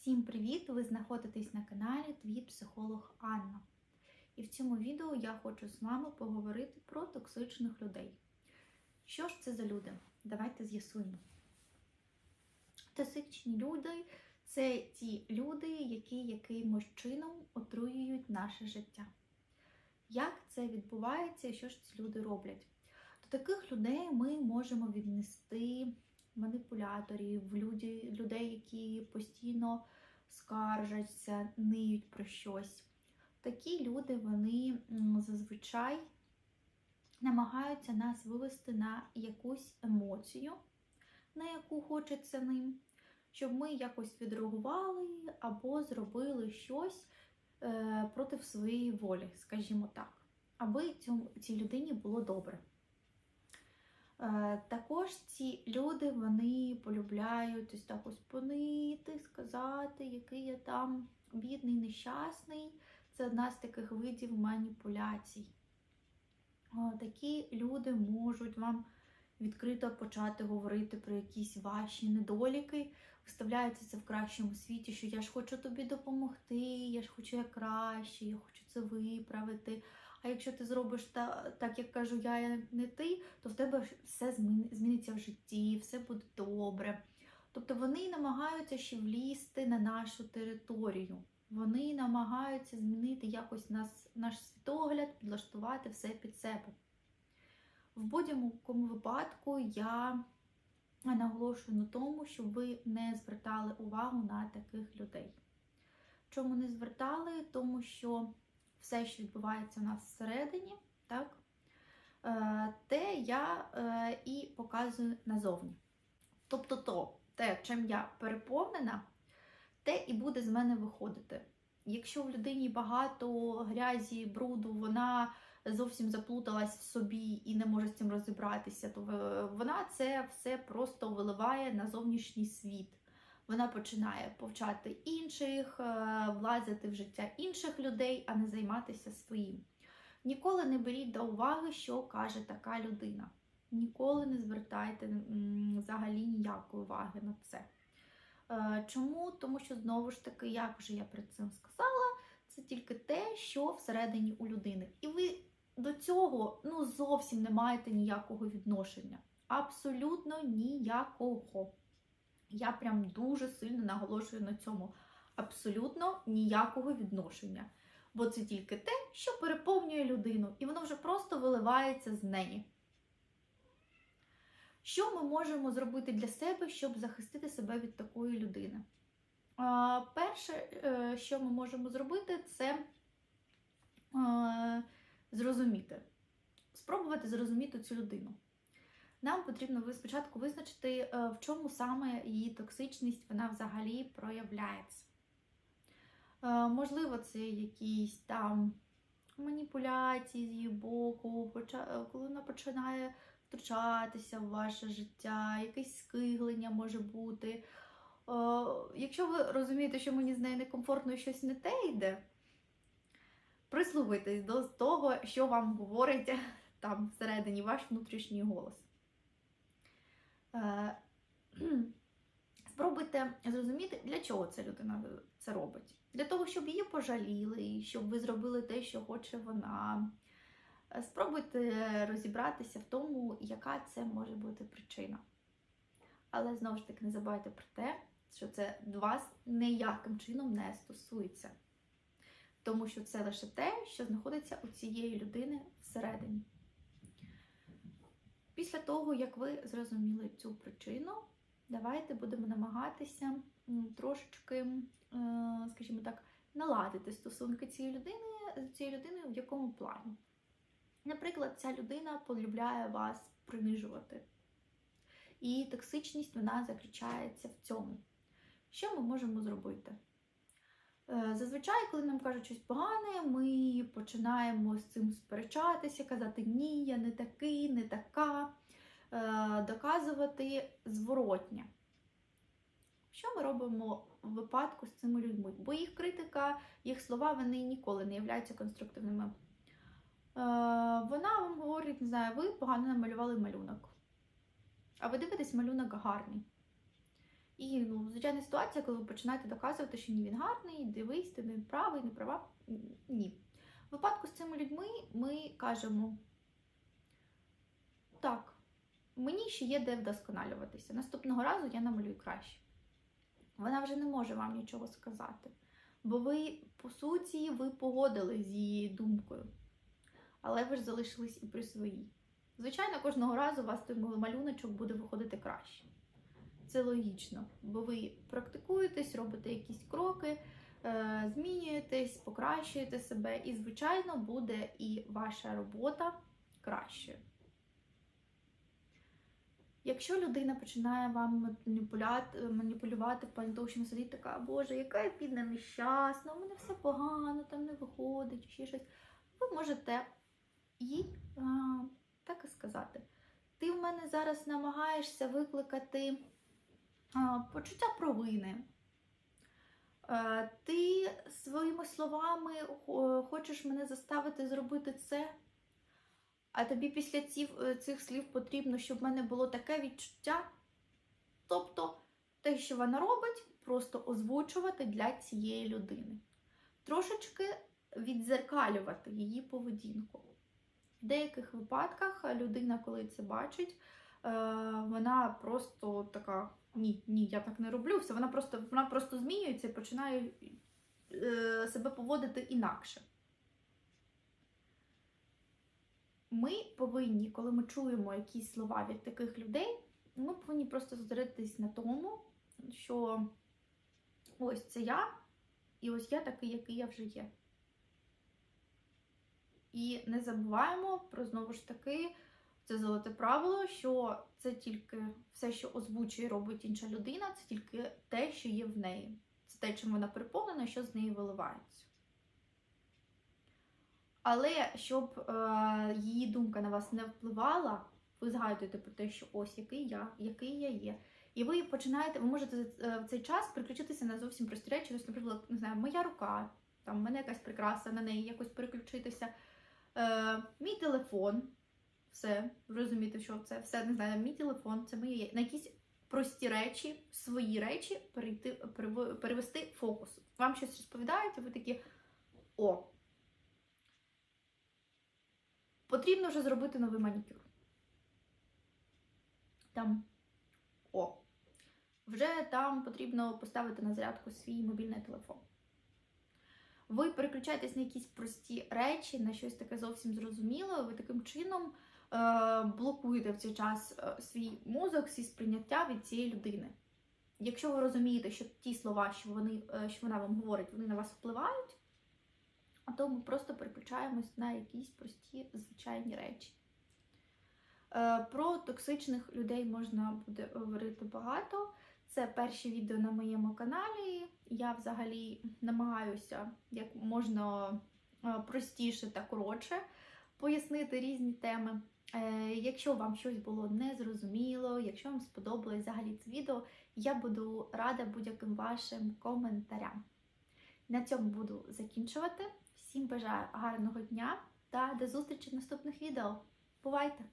Всім привіт! Ви знаходитесь на каналі Твій психолог Анна. І в цьому відео я хочу з вами поговорити про токсичних людей. Що ж це за люди? Давайте з'ясуємо. Токсичні люди це ті люди, які якимось чином отруюють наше життя. Як це відбувається і що ж ці люди роблять? До таких людей ми можемо віднести маніпуляторів, люди, людей, які постійно скаржаться, ниють про щось. Такі люди вони зазвичай намагаються нас вивести на якусь емоцію, на яку хочеться ним, щоб ми якось відреагували або зробили щось е, проти своєї волі, скажімо так, аби цьому, цій людині було добре. Е, Також ці люди вони полюбляють ось так ось понити, сказати, який я там бідний, нещасний. Це одна з таких видів маніпуляцій. Е, Такі люди можуть вам відкрито почати говорити про якісь ваші недоліки, виставляються це в кращому світі, що я ж хочу тобі допомогти, я ж хочу як краще, я хочу це виправити. А якщо ти зробиш та, так, як кажу я, не ти, то в тебе все зміниться в житті, все буде добре. Тобто вони намагаються ще влізти на нашу територію. Вони намагаються змінити якось нас, наш світогляд, підлаштувати все під себе. В будь-якому випадку я наголошую на тому, щоб ви не звертали увагу на таких людей. Чому не звертали? Тому що все, що відбувається у нас всередині, так, е, те я е, і показую назовні. Тобто то, те, чим я переповнена, те і буде з мене виходити. Якщо в людині багато грязі, бруду, вона зовсім заплуталась в собі і не може з цим розібратися, то вона це все просто виливає на зовнішній світ. Вона починає повчати інших, е, влазити в життя інших людей, а не займатися своїм. Ніколи не беріть до уваги, що каже така людина. Ніколи не звертайте взагалі ніякої уваги на це. Е, Чому? Тому що знову ж таки, як вже я перед цим сказала, це тільки те, що всередині у людини. І ви до цього ну, зовсім не маєте ніякого відношення. Абсолютно ніякого. Я прям дуже сильно наголошую на цьому. Абсолютно ніякого відношення. Бо це тільки те, що переповнює людину, і воно вже просто виливається з неї. Що ми можемо зробити для себе, щоб захистити себе від такої людини? Перше, е, що ми можемо зробити, це е, зрозуміти. Спробувати зрозуміти цю людину. Нам потрібно спочатку визначити, е, в чому саме її токсичність вона взагалі проявляється. Е, Можливо, це якісь там маніпуляції з її боку, е, коли вона починає втручатися в ваше життя, якесь скиглення може бути. Якщо ви розумієте, що мені з нею некомфортно і щось не те йде, прислухайтесь до того, що вам говорить там всередині ваш внутрішній голос. Е, Спробуйте зрозуміти, для чого ця людина це робить. Для того, щоб її пожаліли, щоб ви зробили те, що хоче вона. Е, Спробуйте розібратися в тому, яка це може бути причина. Але знову ж таки не забувайте про те, що це вас ніяким чином не стосується. Тому що це лише те, що знаходиться у цієї людини всередині. Після того, як ви зрозуміли цю причину, давайте будемо намагатися трошечки, е, скажімо так, наладити стосунки цієї людини з цією людиною в якому плані. Наприклад, ця людина полюбляє вас принижувати. І токсичність вона заключається в цьому. Що ми можемо зробити? Зазвичай, коли нам кажуть щось погане, ми починаємо з цим сперечатися, казати ні, я не такий, не така, е, доказувати зворотнє. Що ми робимо в випадку з цими людьми? Бо їх критика, їх слова вони ніколи не являються конструктивними. Е, Вона вам говорить, не знаю, ви погано намалювали малюнок. А ви дивитесь, малюнок гарний. І ну, звичайна ситуація, коли ви починаєте доказувати, що ні, він гарний, дивись, ти не правий, не права. Ні. В випадку з цими людьми ми кажемо: так, мені ще є де вдосконалюватися. Наступного разу я намалюю краще. Вона вже не може вам нічого сказати. Бо ви, по суті, ви погодились з її думкою. Але ви ж залишились і при своїй. Звичайно, кожного разу у вас той малюночок буде виходити краще. Це логічно, бо ви практикуєтесь, робите якісь кроки, е, змінюєтесь, покращуєте себе, і, звичайно, буде і ваша робота кращою. Якщо людина починає вам маніпулювати в плані того, що сидить така, боже, яка я бідна нещасна, у мене все погано, там не виходить, ще щось, ви можете їй а, так і сказати. Ти в мене зараз намагаєшся викликати почуття провини. Ти своїми словами хочеш мене заставити зробити це, а тобі після ці- цих слів потрібно, щоб в мене було таке відчуття. Тобто те, що вона робить, просто озвучувати для цієї людини. Трошечки відзеркалювати її поведінку. В деяких випадках людина, коли це бачить, е, вона просто така: ні, ні, я так не роблю. Все, вона просто, вона просто змінюється і починає е, себе поводити інакше. Ми повинні, коли ми чуємо якісь слова від таких людей, ми повинні просто зосередитись на тому, що ось це я, і ось я такий, який я вже є. І не забуваємо про знову ж таки це золоте правило, що це тільки все, що озвучує робить інша людина, це тільки те, що є в неї. Це те, чим вона переповнена, що з неї виливається. Але щоб е, її думка на вас не впливала, ви згадуєте про те, що ось який я, який я є. І ви починаєте, ви можете е, в цей час переключитися на зовсім прості речі. Ось, наприклад, не знаю, моя рука, там в мене якась прикраса, на неї якось переключитися. Е, мій телефон, все, розумієте, що це все не знаю, мій телефон, це моє. На якісь прості речі, свої речі перейти, перев- перевести фокус. Вам щось розповідають, і ви такі о. Потрібно вже зробити новий манікюр. Там о. Вже там потрібно поставити на зарядку свій мобільний телефон. Ви переключаєтесь на якісь прості речі, на щось таке зовсім зрозуміле. Ви таким чином блокуєте в цей час е, свій мозок, всі сприйняття від цієї людини. Якщо ви розумієте, що ті слова, що, вони, е, що вона вам говорить, вони на вас впливають, то ми просто переключаємось на якісь прості звичайні речі. Е, Про токсичних людей можна буде говорити багато. Це перші відео на моєму каналі. Я взагалі намагаюся як можна е, простіше та коротше пояснити різні теми. Е, Якщо вам щось було незрозуміло, якщо вам сподобалось взагалі це відео, я буду рада будь-яким вашим коментарям. На цьому буду закінчувати. Всім бажаю гарного дня та до зустрічі в наступних відео. Бувайте!